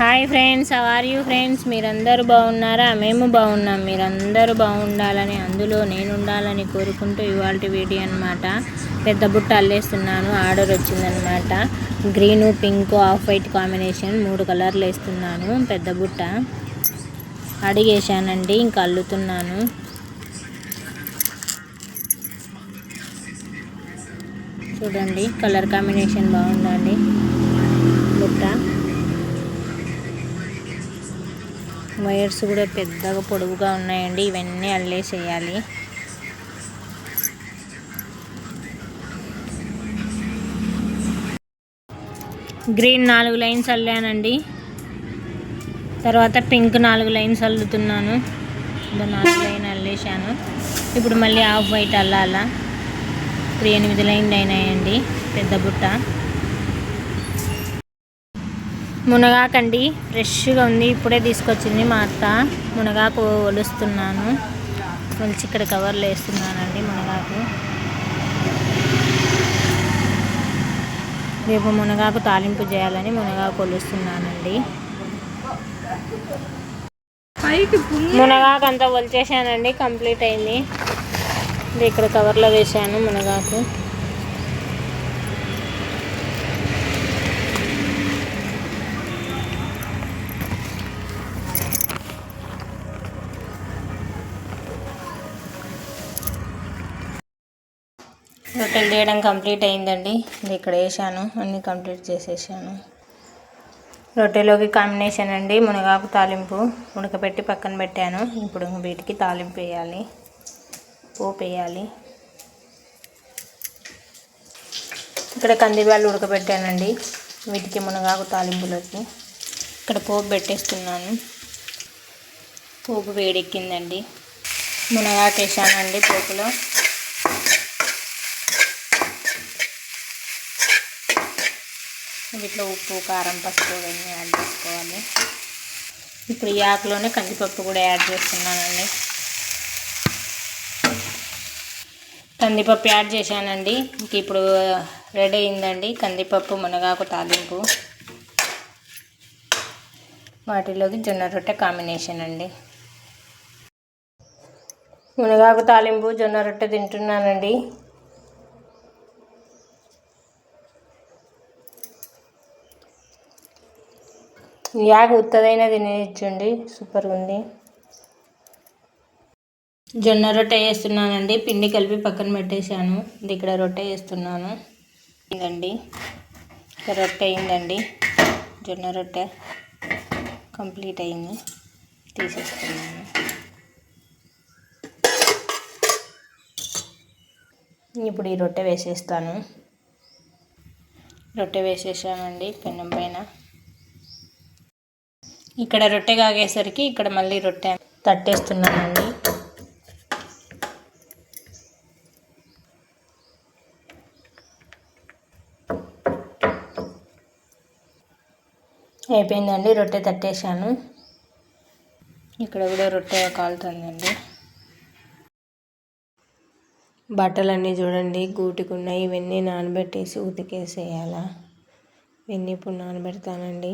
Hi friends are you friends మీరందరూ బాగున్నారా? మేము బాగున్నాం. మీరందరూ బాగుండాలని అందులో నేను ఉండాలని కోరుకుంటూ ఇవాళ వీడియో అనమాట పెద్ద బుట్ట అల్లేస్తున్నాను ఆర్డర్ వచ్చిందనమాట green pink off white combination మూడు కలర్లు వేస్తున్నాను పెద్ద బుట్ట. అడిగేశానండి ఇంకా అల్లుతున్నాను. చూడండి కలర్ కాంబినేషన్ బాగుందండి. వైర్స్ కూడా పెద్దగా పొడవుగా ఉన్నాయండి. ఇవన్నీ అల్లేసేయాలి. గ్రీన్ నాలుగు లైన్స్ అల్లానండి. తర్వాత పింక్ నాలుగు లైన్స్ అల్లుతున్నాను. నాలుగు లైన్ అల్లేసాను ఇప్పుడు మళ్ళీ ఆఫ్ వైట్ అల్లాలా. ఇప్పుడు ఎనిమిది లైన్లు అయినాయండి పెద్ద బుట్ట. మునగాకండి ఫ్రెష్గా ఉంది. ఇప్పుడే తీసుకొచ్చింది మా అత్త. మునగాకు ఒలుస్తున్నాను. ఒలిచి ఇక్కడ కవర్లో వేస్తున్నానండి మునగాకు. రేపు మునగాకు తాలింపు చేయాలని మునగాకు ఒలుస్తున్నానండి. మునగాకు అంతా ఒలిచేసానండి. కంప్లీట్ అయింది. ఇక్కడ కవర్లో వేసాను మునగాకు. రొట్టెలు చేయడం కంప్లీట్ అయిందండి. ఇక్కడ వేసాను అన్నీ కంప్లీట్ చేసేసాను. రొట్టెలోకి కాంబినేషన్ అండి. మునగాకు తాలింపు ఉడకబెట్టి పక్కన పెట్టాను. ఇప్పుడు వీటికి తాలింపు వేయాలి. పోపు వేయాలి. ఇక్కడ కందిబ్యాలు ఉడకబెట్టానండి. వీటికి మునగాకు తాలింపులోకి ఇక్కడ పోపు పెట్టేస్తున్నాను. పోపు వేడెక్కిందండి. మునగాకు వేసానండి పోపులో. వీటిలో ఉప్పు కారం పసుపు ఇవన్నీ యాడ్ చేసుకోవాలి. ఇప్పుడు ఈ ఆకులోనే కందిపప్పు కూడా యాడ్ చేస్తున్నానండి. కందిపప్పు యాడ్ చేశానండి. ఇంక ఇప్పుడు రెడీ అయిందండి కందిపప్పు మునగాకు తాలింపు. వాటిలోకి జొన్న రొట్టె కాంబినేషన్ అండి. మునగాకు తాలింపు జొన్న రొట్టె తింటున్నానండి. యాగ ఉత్తదైన తినేయచ్చండి. సూపర్గా ఉంది జొన్న రొట్టె వేస్తున్నానండి పిండి కలిపి పక్కన పెట్టేశాను. ఇది ఇక్కడ రొట్టె వేస్తున్నాను ఇదండి. రొట్టె అయిందండి. జొన్న రొట్టె కంప్లీట్ అయింది. తీసేస్తున్నాను. ఇప్పుడు ఈ రొట్టె వేసేస్తాను. రొట్టె వేసేసానండి పెన్నం పైన. ఇక్కడ రొట్టె కాగేసరికి ఇక్కడ మళ్ళీ రొట్టె తట్టేస్తున్నానండి. అయిపోయిందండి రొట్టె తట్టేశాను. ఇక్కడ కూడా రొట్టె కాలుతుందండి. బట్టలన్నీ చూడండి గూటికున్నాయి ఇవన్నీ నానబెట్టేసి ఉతికేసేయాలా. ఇవన్నీ ఇప్పుడు నానబెడతానండి.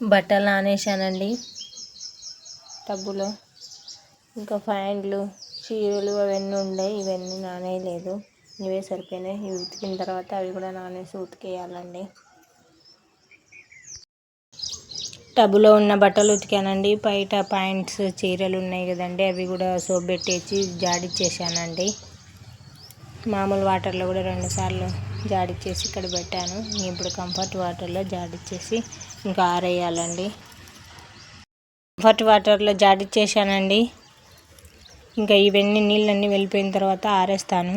బట్టలు నానేసానండి టబ్బులో ఇంకా ప్యాంట్లు చీరలు అవన్నీ ఉన్నాయి ఇవన్నీ నానేయలేదు. ఇవే సరిపోయినాయి. ఇవి ఉతికిన తర్వాత అవి కూడా నానేసి ఉతికేయాలండి. టబ్బులో ఉన్న బట్టలు ఉతికానండి. బయట ప్యాంట్స్ చీరలు ఉన్నాయి కదండి. అవి కూడా సోప్ పెట్టేసి జాడిచ్చేసానండి. మామూలు వాటర్లో కూడా రెండుసార్లు జాడిచ్చేసి ఇక్కడ పెట్టాను. ఇప్పుడు కంఫర్ట్ వాటర్లో జాడిచ్చేసి ఇంకా ఆరేయాలండి. కంఫర్ట్ వాటర్లో జాడిచ్చేసానండి. ఇంకా ఇవన్నీ నీళ్ళన్నీ వెళ్ళిపోయిన తర్వాత ఆరేస్తాను.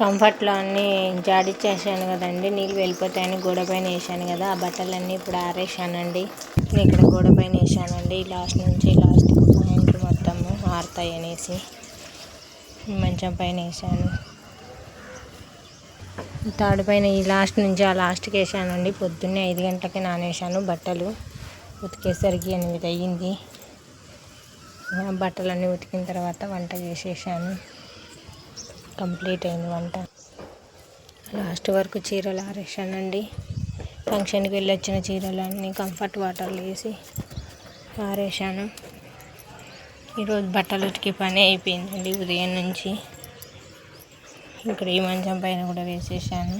కంఫర్ట్లో అన్నీ జాడిచ్చేసాను కదండి. నీళ్ళు వెళ్ళిపోతాయని గోడ పైన వేసాను కదా ఆ బట్టలన్నీ ఇప్పుడు ఆరేసానండి. ఇక్కడ గోడ పైన వేసానండి. లాస్ట్ నుంచి లాస్ట్ పాయింట్ మొత్తము ఆరుతాయి అనేసి మంచం పైన వేసాను. తాడు పైన ఈ లాస్ట్ నుంచి ఆ లాస్ట్కి వేసానండి పొద్దున్నే ఐదు గంటలకి నానేసాను బట్టలు. ఉతికేసరికి ఎనిమిది అయ్యింది. బట్టలన్నీ ఉతికిన తర్వాత వంట చేసేసాను. కంప్లీట్ అయింది వంట. లాస్ట్ వరకు చీరలు ఆరేసానండి ఫంక్షన్కి వెళ్ళి వచ్చిన చీరలు అన్నీ కంఫర్ట్ వాటర్లు వేసి ఆరేసాను. ఈరోజు బట్టలు ఉతికి పని అయిపోయిందండి ఉదయం నుంచి. ఇక్కడ ఈ మంచం పైన కూడా వేసేసాను.